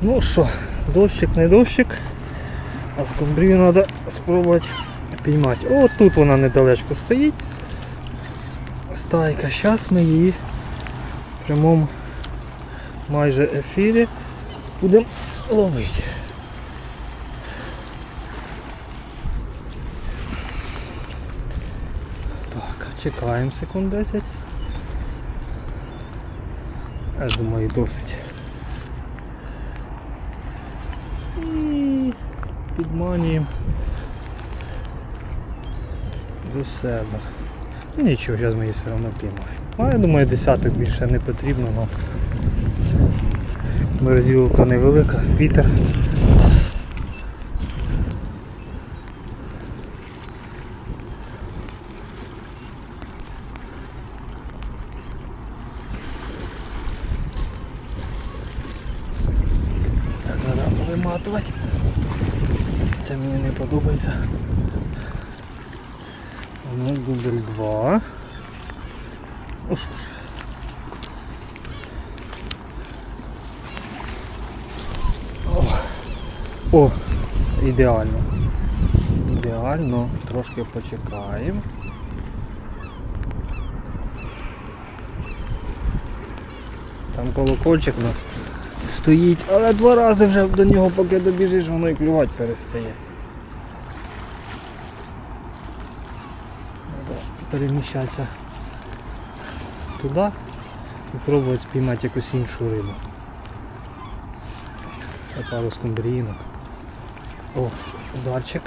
ну що, дощик не дощик, а скумбрію треба спробувати піймати. О, тут вона недалечко стоїть. Стайка. Зараз ми її в прямому майже ефірі будемо ловити. Так, чекаємо секунд 10. Я думаю, досить. І підманюємо до себе. Ну нічого, зараз ми її все одно піймаємо. А я думаю, десяток більше не потрібно, але морозилка невелика, вітер. Так, треба виматувати. Це мені не подобається. Ну, дубль 2. Ну що ж. О, О, ідеально. Ідеально. Трошки почекаємо. Там колокольчик у нас стоїть, але два рази вже до нього, поки добіжиш, воно і клювати перестає. Треба переміщатися туди і пробувати спіймати якусь іншу рибу. Це пару скумбріїнок. О, ударчик.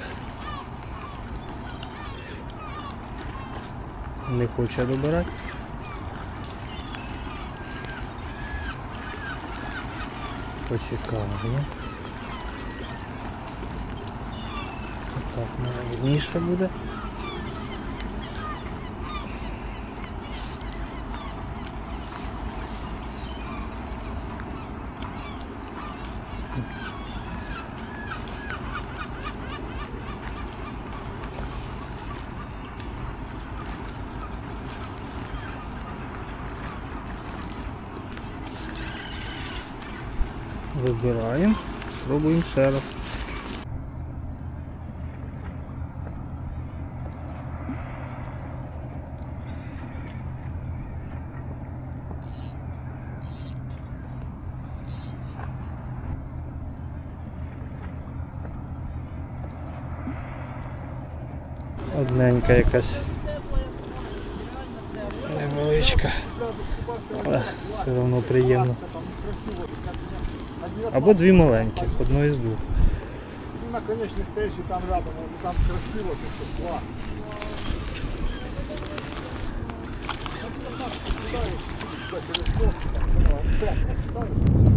Не хоче добирати. Почекаємо. Так, найвідніше буде. Вибираємо, спробуємо ще раз. Одненька якась невеличка, але все одно приємно. Або дві маленькі, одну із двох. Ну, на конечній стежі там рядом, там красиво, ты что, класс. З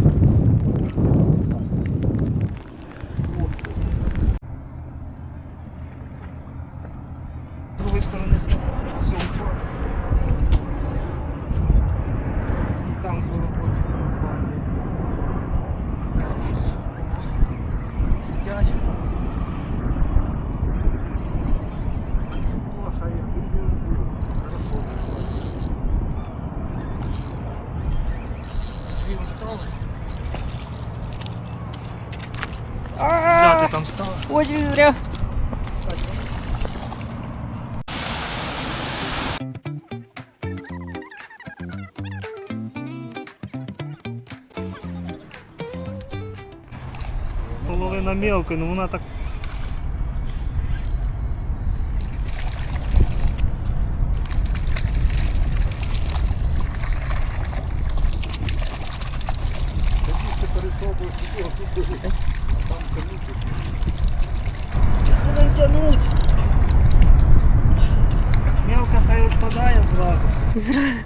Очень зря. Половина мелка, ну вона так. зразу. Зразу.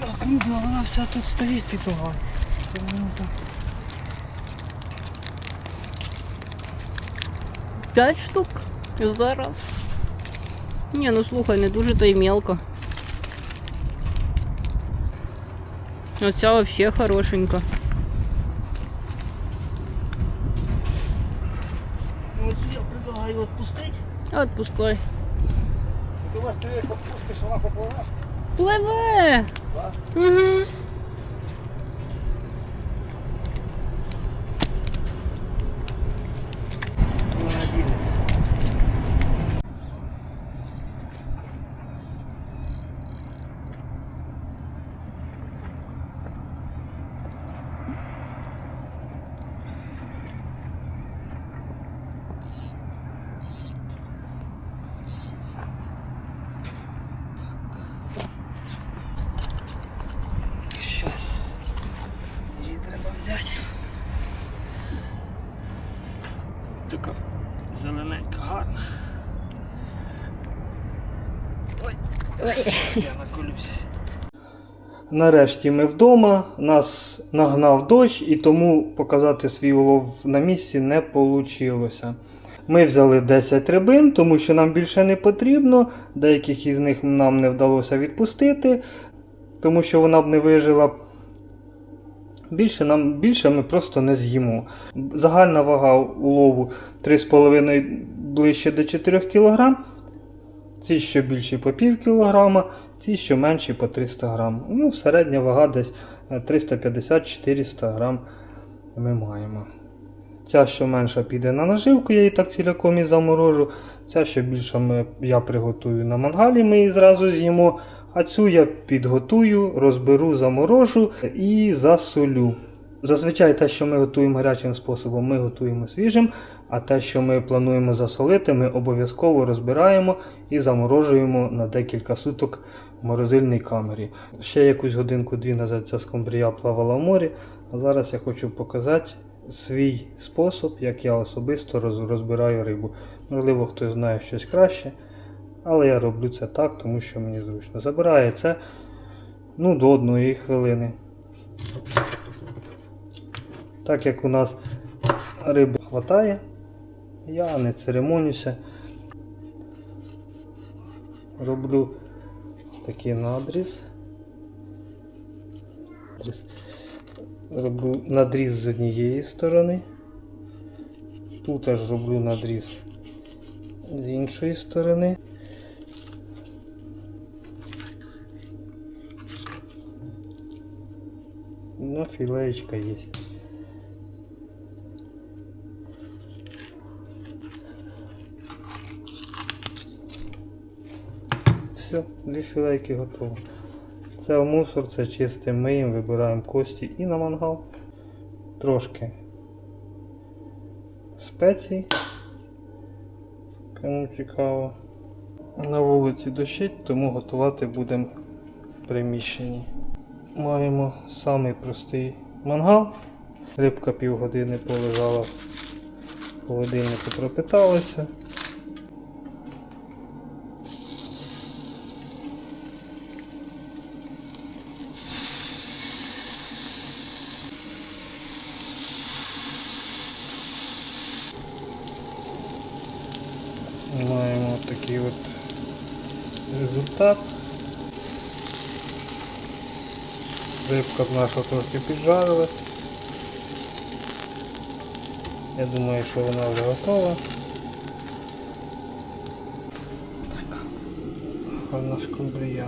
А крупна, вона вся тут стоїть пітуга. Тому так. П'ять штук. Зараз. Ні, ну слухай, не дуже то й мелко. Оця вообще хорошенька. Ну, От я предлагаю відпустити. Отпускай. Ти думаєш, ти їх попустиш, вона попливе? Пливе! Так? Угу. Нарешті ми вдома, нас нагнав дощ і тому показати свій улов на місці не вийшло. Ми взяли 10 рибин, тому що нам більше не потрібно. Деяких із них нам не вдалося відпустити, тому що вона б не вижила. Більше, нам, більше ми просто не з'їмо. Загальна вага улову 3,5 ближче до 4 кг. Ці що більші по пів кілограма, ці що менші по 300 грам. Ну, середня вага десь е, 350-400 грам ми маємо. Ця, що менша, піде на наживку, я її так ціляком і заморожу. Ця, що більша, я приготую на мангалі, ми її зразу з'їмо. А цю я підготую, розберу, заморожу і засолю. Зазвичай те, що ми готуємо гарячим способом, ми готуємо свіжим, а те, що ми плануємо засолити, ми обов'язково розбираємо і заморожуємо на декілька суток в морозильній камері. Ще якусь годинку-дві назад ця скумбрія плавала в морі, а зараз я хочу показати свій спосіб, як я особисто розбираю рибу. Можливо, хтось знає щось краще, але я роблю це так, тому що мені зручно. Забирає це ну, до одної хвилини. Так як у нас риби хватає, я не церемонюся. Роблю такий надріз. Роблю надріз з однієї сторони. Тут аж роблю надріз з іншої сторони. Ну, філеєчка є. Все, дві готово. Це мусор, це чистим миємо, вибираємо кості і на мангал. Трошки спецій. Кому цікаво. На вулиці дощить, тому готувати будемо в приміщенні. Маємо самий простий мангал. Рибка півгодини полежала в холодильнику, пропиталася. Маємо такий от результат. Рибка наша трошки піджарилась. Я думаю, що вона вже готова. Гарна скумбрія.